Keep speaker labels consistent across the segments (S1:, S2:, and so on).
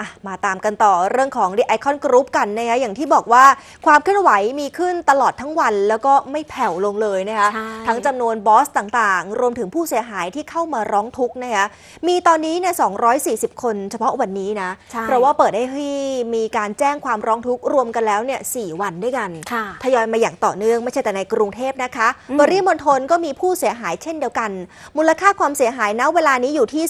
S1: อะมาตามกันต่อเรื่องของ The Icon Group กันนะคะอย่างที่บอกว่าความเคลื่อนไหวมีขึ้นตลอดทั้งวัน แล้วก็ไม่แผ่วลงเลยนะคะ
S2: ใช่
S1: ทั้งจำนวนบอสต่างๆ รวมถึงผู้เสียหายที่เข้ามาร้องทุกข์นะคะมีตอนนี้เนี่ย240 คนเฉพาะวันนี้นะ
S2: ใช่
S1: เพราะว่าเปิดให้ที่มีการแจ้งความร้องทุกข์รวมกันแล้วเนี่ย4วันด้วยกัน
S2: ค่ะ
S1: ทยอยมาอย่างต่อเนื่องไม่ใช่แต่ในกรุงเทพนะคะ
S2: อืม
S1: ปริมณฑลก็มีผู้เสียหายเช่นเดียวกัน มูลค่าความเสียหายณเวลานี้อยู่ที่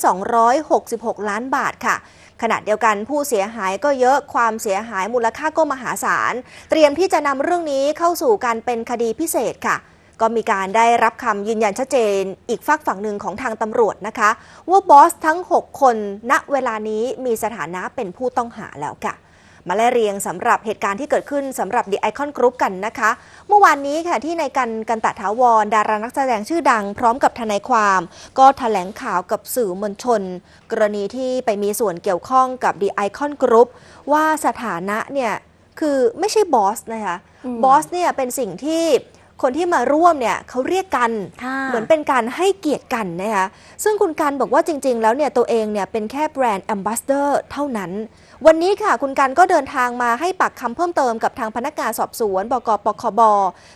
S1: 266 ล้านบาทค่ะ ขณะเดียวกันผู้เสียหายก็เยอะความเสียหายมูลค่าก็มหาศาล เตรียมที่จะนำเรื่องนี้เข้าสู่การเป็นคดีพิเศษค่ะ ก็มีการได้รับคำยืนยันชัดเจน อีกฝากฝั่งหนึ่งของทางตำรวจนะคะ ว่าบอสทั้ง 6 คนณเวลานี้มีสถานะเป็นผู้ต้องหาแล้วค่ะ มาไล่เรียงสำหรับเหตุการณ์ที่เกิดขึ้นสำหรับ The Icon Group กันนะคะ เมื่อวานนี้ค่ะที่ในกันกันตะถาวร ดารานักแสดงชื่อดังพร้อมกับทนายความ ก็แถลงข่าวกับสื่อมวลชน กรณีที่ไปมีส่วนเกี่ยวข้องกับ The Icon Group ว่าสถานะเนี่ยคือไม่ใช่บอสนะคะ
S2: อืม
S1: บอสเนี่ยเป็นสิ่งที่คนที่มาร่วมเนี่ยเขาเรียกกัน
S2: ค่ะ
S1: เหมือนเป็นการให้เกียรติกันนะคะซึ่งคุณการบอกว่าจริง ๆ แล้วเนี่ยตัวเองเนี่ยเป็นแค่แบรนด์แอมบาสเดอร์เท่านั้น วันนี้ค่ะ คุณการก็เดินทางมาให้ปากคำเพิ่มเติมกับทางพนักงานสอบสวนบกปคบ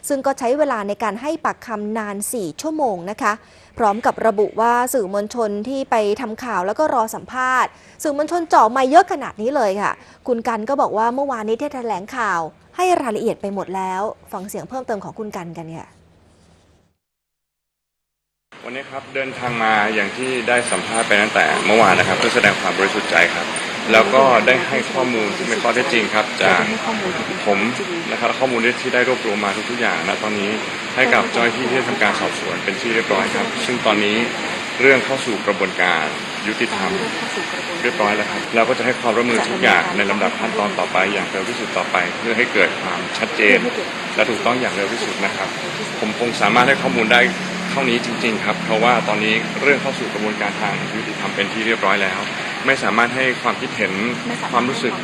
S1: ซึ่งก็ใช้เวลาในการให้ปากคำนาน 4 ชั่วโมงนะคะ พร้อมกับระบุว่าสื่อมวลชนที่ไปทำข่าวแล้วก็รอสัมภาษณ์ สื่อมวลชนเจ่อมาเยอะขนาดนี้เลยค่ะ คุณกันก็บอกว่าเมื่อวานนี้ที่แถลงข่าว ให้รายละเอียดไปหมดแล้ว ฟังเสียงเพิ่มเติมของคุณกันกันค่ะ
S3: วันนี้ครับเดินทางมาอย่างที่ได้สัมภาษณ์ไปตั้งแต่เมื่อวานนะครับ เพื่อแสดงความบริสุทธิ์ใจครับ แล้วก็ได้ให้ข้อมูลที่เป็นข้อเท็จจริงครับ จากผมนะครับและข้อมูลที่ได้รวบรวมมาทุกๆอย่างนะตอนนี้ให้กับเจ้าหน้าที่ที่ทำการสอบสวนเป็นที่เรียบร้อยครับ ซึ่งตอนนี้เรื่องเข้าสู่กระบวนการยุติธรรมเรียบร้อยแล้วครับเราก็จะให้ความร่วมมือทุกอย่างในลำดับขั้นตอนต่อไป อย่างเร็วที่สุดต่อไป เพื่อให้เกิดความชัดเจน และถูกต้องอย่างเร็วที่สุดนะครับ ผมคงสามารถให้ข้อมูลได้เท่านี้จริง ๆ ครับ เพราะว่าตอนนี้เรื่องเข้าสู่กระบวนการทางยุติธรรมเป็นที่เรียบร้อยแล้ว ไม่สามารถให้ความคิดเห็นความรู้สึก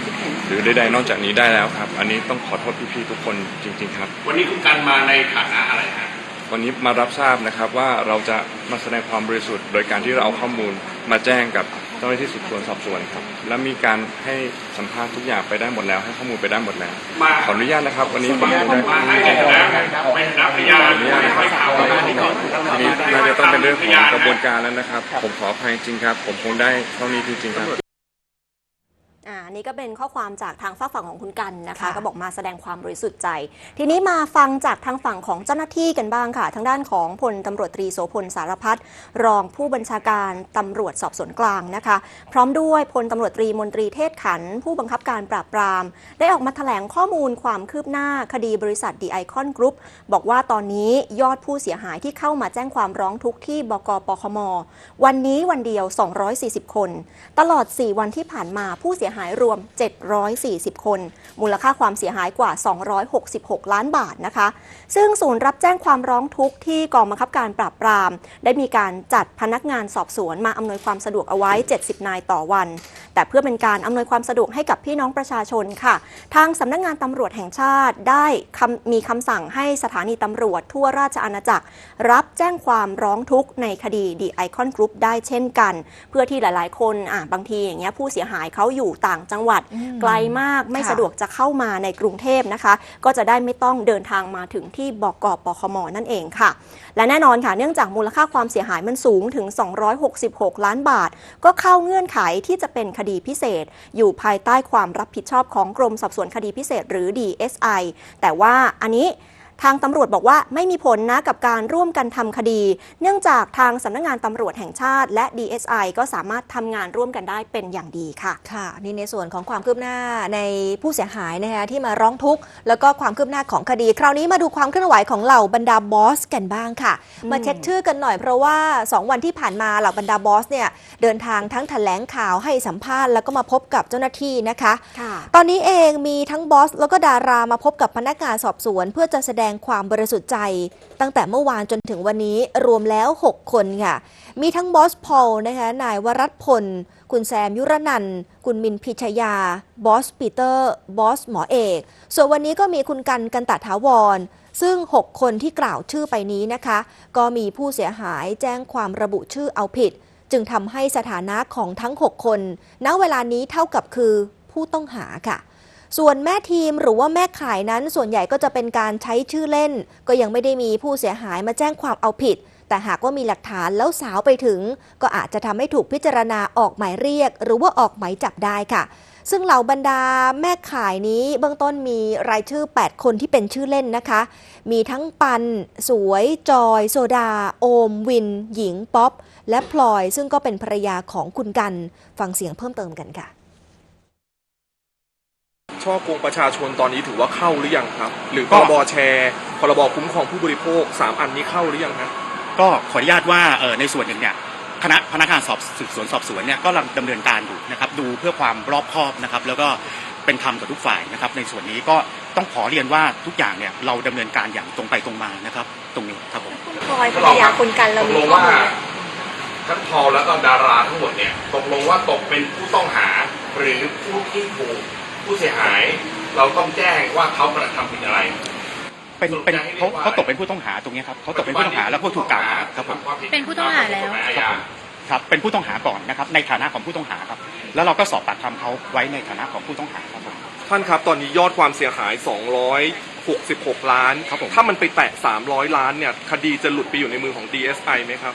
S3: หรือใดๆนอกจากนี้ได้แล้วครับ อันนี้ต้องขอโทษพี่ๆทุกคนจริง ๆ ครับ
S4: วันนี้คุณกันมาในฐานะอะไรฮะ
S3: วันนี้มารับทราบนะครับว่าเราจะมาแสดงความบริสุทธิ์ โดยการที่เราเอาข้อมูลมาแจ้งกับ เจ้าหน้าที่สืบสวนสอบสวนครับ และมีการให้สัมภาษณ์ทุกอย่างไปได้หมดแล้ว ให้ข้อมูลไปได้หมดแล้ว
S4: มา
S3: ขออนุญาตนะครับ วันนี้ผม
S4: มา
S3: ไม่ได้
S4: มาให้ในฐานะในฐานะพยานไม่ข่าว
S3: อันนี้น่าจะต้องเป็นเรื่องของกระบวนการแล้วนะครับ ผมขออภัยจริงครับ ผมคงได้เท่านี้จริงๆครับ
S2: อ่านี่ก็เป็นข้อความจากทางฝากฝั่งของคุณกันนะคะ
S1: ค่ะ
S2: ก็บอกมาแสดงความบริสุทธิ์ใจ ทีนี้มาฟังจากทางฝั่งของเจ้าหน้าที่กันบ้างค่ะ ทางด้านของพลตำรวจตรีโสพลสารพัฒรองผู้บัญชาการตำรวจสอบสวนกลางนะคะ พร้อมด้วยพลตำรวจตรีมนตรีเทศขันธ์ผู้บังคับการปราบปราม ได้ออกมาแถลงข้อมูลความคืบหน้าคดีบริษัทดีไอคอนกรุ๊ปบอกว่าตอนนี้ยอดผู้เสียหายที่เข้ามาแจ้งความร้องทุกข์ที่บกปคม วันนี้วันเดียว 240 คน ตลอด 4 วันที่ผ่านมาผู้เสียหายายรวม 740 คน มูลค่าความเสียหายกว่า 266 ล้านบาทนะคะ ซึ่งศูนย์รับแจ้งความร้องทุกข์ที่กองบังคับการปราบปราม ได้มีการจัดพนักงานสอบสวนมาอำนวยความสะดวกเอาไว้ 70 นายต่อวันแต่เพื่อเป็นการอำนวยความสะดวกให้กับพี่น้องประชาชนค่ะ ทางสำนักงานตำรวจแห่งชาติได้คำมีคำสั่งให้สถานีตำรวจทั่วราชอาณาจักร รับแจ้งความร้องทุกข์ในคดีดีไอคอนกรุ๊ปได้เช่นกัน เพื่อที่หลาย ๆ คนอะบางทีอย่างเงี้ยผู้เสียหายเขาอยู่ต่างจังหวัดไกลมากไม่
S1: ค่ะ
S2: สะดวกจะเข้ามาในกรุงเทพนะคะ ก็จะได้ไม่ต้องเดินทางมาถึงที่บกปคมนั่นเองค่ะ และแน่นอนค่ะเนื่องจากมูลค่าความเสียหายมันสูงถึง 266 ล้านบาท ก็เข้าเงื่อนไขที่จะเป็นคดีพิเศษ อยู่ภายใต้ความรับผิดชอบของกรมสอบสวนคดีพิเศษ หรือ DSI แต่ว่าอันนี้ ทางตำรวจบอกว่าไม่มีผลนะกับการร่วมกันทำคดี เนื่องจากทางสำนักงานตำรวจแห่งชาติ และ DSI ก็สามารถทำงานร่วมกันได้เป็นอย่างดีค่ะ
S1: ค่ะนี่ในส่วนของความคืบหน้าในผู้เสียหายนะคะที่มาร้องทุกข์แล้วก็ความคืบหน้าของคดี คราวนี้มาดูความเคลื่อนไหวของเหล่าบรรดาบอสกันบ้างค่ะ
S2: อืม
S1: มาเช็คชื่อกันหน่อยเพราะว่า 2 วันที่ผ่านมาเหล่าบรรดาบอสเนี่ยเดินทางทั้งแถลงข่าวให้สัมภาษณ์แล้วก็มาพบกับเจ้าหน้าที่นะคะ
S2: ค่ะ
S1: ตอนนี้เองมีทั้งบอสแล้วก็ดารามาพบกับพนักงานสอบสวน เพื่อจะแสดงงความบริสุทธิ์ใจ ตั้งแต่เมื่อวานจนถึงวันนี้รวมแล้ว 6 คนค่ะ มีทั้งบอสพอลนะคะนายวรัตพล คุณแซมยุรนันคุณมินพิชยา บอสปีเตอร์ บอสหมอเอก ส่วนวันนี้ก็มีคุณกันกันตะถาวร ซึ่ง 6 คนที่กล่าวชื่อไปนี้นะคะ ก็มีผู้เสียหายแจ้งความระบุชื่อเอาผิด จึงทำให้สถานะของทั้ง 6 คน ณเวลานี้เท่ากับคือผู้ต้องหาค่ะ ส่วนแม่ทีมหรือว่าแม่ขายนั้นส่วนใหญ่ก็จะเป็นการใช้ชื่อเล่น ก็ยังไม่ได้มีผู้เสียหายมาแจ้งความเอาผิด แต่หากว่ามีหลักฐานแล้วสาวไปถึง ก็อาจจะทำให้ถูกพิจารณาออกหมายเรียก หรือว่าออกหมายจับได้ค่ะ ซึ่งเหล่าบรรดาแม่ขายนี้เบื้องต้นมีรายชื่อ 8 คนที่เป็นชื่อเล่นนะคะ มีทั้งปัน สวย จอย โซดา โอม วิน หญิง ป๊อป และพลอย ซึ่งก็เป็นภรรยาของคุณกัน ฟังเสียงเพิ่มเติมกันค่ะ
S5: ช่อโกงประชาชนตอนนี้ถือว่าเข้าหรือยังครับ หรือพ
S6: ก็
S5: รบแชร์พรบคุ้มครองผู้บริโภคสามอันนี้เข้าหรือยังฮะ
S6: ก็ขออนุญาตว่าเอ่อในส่วนหนึ่งเนี่ยคณะพนักงานสอบสืบสวนสอบสวนเนี่ยก็กำลังดำเนินการอยู่นะครับดูเพื่อความรอบคอบนะครับแล้วก็เป็นธรรมกับทุกฝ่ายนะครับ ในส่วนนี้ก็ต้องขอเรียนว่าทุกอย่างเนี่ยเราดำเนินการอย่างตรงไปตรงมานะครับ ตรงนี้ครับผม
S2: คุณพลอยภรรยาคุณกันเรา
S4: ตก
S2: มี
S4: ลง
S2: ข้อ
S4: ว่า
S2: มูล
S4: ทั้งพอลแล้วก็ดาราทั้งหมดเนี่ยตกลงว่าตกเป็นผู้ต้องหาหรือผู้ที่ถูก ผู้เสียหาย เราต้องแจ้งว่าเขากระทำผิดอะไร
S6: เป็นเป็น
S4: สรุปจะให้เรียก
S6: เขา
S4: ว่า
S6: เขาตกเป็นผู้ต้องหาตรงนี้ครับเขาตกเป็นผู้ต้องหาแล้วก็ถูกกล่าวหาครับผม
S7: เป็นผู้ต้องหาแล้ว
S6: ครับเป็นผู้ต้องหาก่อนนะครับ ในฐานะของผู้ต้องหาครับ แล้วเราก็สอบปากคำเขาไว้ในฐานะของผู้ต้องหาครับผม
S5: ท่านครับตอนนี้ยอดความเสียหาย 266 ล้าน
S6: ครับผม
S5: ถ้ามันไปแตะ 300 ล้านเนี่ยคดีจะหลุดไปอยู่ในมือของ DSI ไหมครับ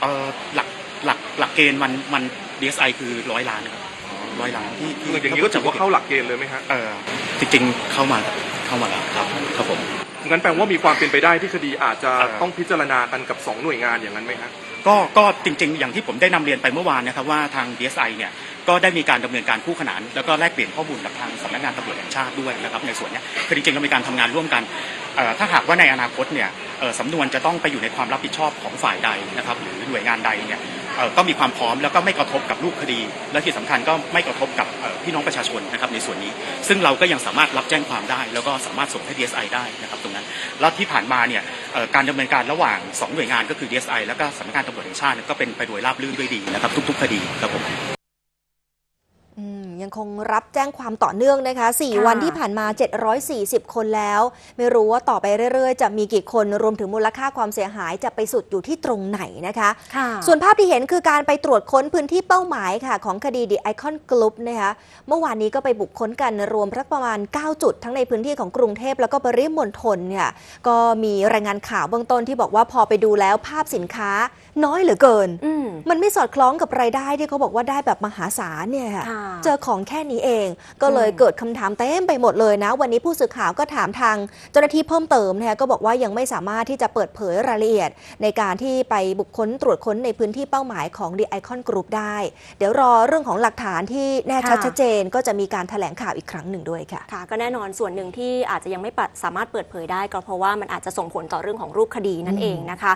S6: เอ่อหลักหลักหลักเกณฑ์มันมัน DSI คือร้อยล้านครับ ร้อยล้านที่ที่
S5: อย่างนี้ก็ถือว่าเข้าหลักเกณฑ์เลยไหมฮะ
S6: เออจริงๆเข้ามาเข้ามาแล้วครับครับผม
S5: งั้นแปลว่ามีความเป็นไปได้ที่คดีอาจจะ
S6: เอ่อ
S5: ต้องพิจารณากันกับ 2 หน่วยงานอย่างนั้นไหมฮะ
S6: ก็ก็จริง ๆ อย่างที่ผมได้นำเรียนไปเมื่อวานนะครับว่าทาง DSI เนี่ย ก็ได้มีการดำเนินการคู่ขนาน แล้วก็แลกเปลี่ยนข้อมูลกับทางสำนักงานตำรวจแห่งชาติด้วยนะครับในส่วนนี้คือจริงๆเรามีการทำงานร่วมกัน ถ้าหากว่าในอนาคตเนี่ยสำนวนจะต้องไปอยู่ในความรับผิดชอบของฝ่ายใดนะครับหรือหน่วยงานใดเนี่ยก็มีความพร้อมแล้วก็ไม่กระทบกับรูปคดี และที่สำคัญก็ไม่กระทบกับพี่น้องประชาชนนะครับในส่วนนี้ ซึ่งเราก็ยังสามารถรับแจ้งความได้ แล้วก็สามารถส่งให้ DSI ได้นะครับตรงนั้นแล้วที่ผ่านมาเนี่ยการดำเนินการระหว่างสองหน่วยงานก็คือ DSI แล้วก็สำนักงานตำรวจแห่งชาติก็เป็นไปโดยราบรื่นด้วยดีนะครับทุก ๆ คดีครับผ
S1: ม ยังคงรับแจ้งความต่อเนื่องนะคะ4
S2: ค่ะ
S1: วันที่ผ่านมา 740 คนแล้ว ไม่รู้ว่าต่อไปเรื่อยๆ จะมีกี่คนรวมถึงมูลค่าความเสียหายจะไปสุดอยู่ที่ตรงไหนนะคะ
S2: ค่ะ
S1: ส่วนภาพที่เห็นคือการไปตรวจค้นพื้นที่เป้าหมายค่ะ ของคดี The Icon Group นะคะเมื่อวานนี้ก็ไปบุกค้นกันรวมประมาณ 9 จุด ทั้งในพื้นที่ของกรุงเทพแล้วก็ปริมณฑลเนี่ยก็มีรายงานข่าวเบื้องต้นที่บอกว่าพอไปดูแล้วภาพสินค้า น้อยเหลือเกิน
S2: อืม
S1: มันไม่สอดคล้องกับรายได้ที่เขาบอกว่าได้แบบมหาศาลเนี่ยค่ะ
S2: ค่ะ
S1: เจอของแค่นี้เอง ก็เลย
S2: อืม
S1: เกิดคำถามเต็มไปหมดเลยนะ วันนี้ผู้สื่อข่าวก็ถามทางเจ้าหน้าที่เพิ่มเติมนะคะก็บอกว่ายังไม่สามารถที่จะเปิดเผยรายละเอียด ในการที่ไปบุคคลตรวจค้นในพื้นที่เป้าหมายของ The Icon Group ได้ เดี๋ยวรอเรื่องของหลักฐานที่แน่ชัด
S2: ค่ะ
S1: ชัดเจน ก็จะมีการแถลงข่าวอีกครั้งหนึ่งด้วยค่ะ
S2: ค่ะ ก็แน่นอนส่วนหนึ่งที่อาจจะยังไม่ปะสามารถเปิดเผยได้ ก็เพราะว่ามันอาจจะส่งผลต่อเรื่องของรูปคดีนั่นเองนะคะ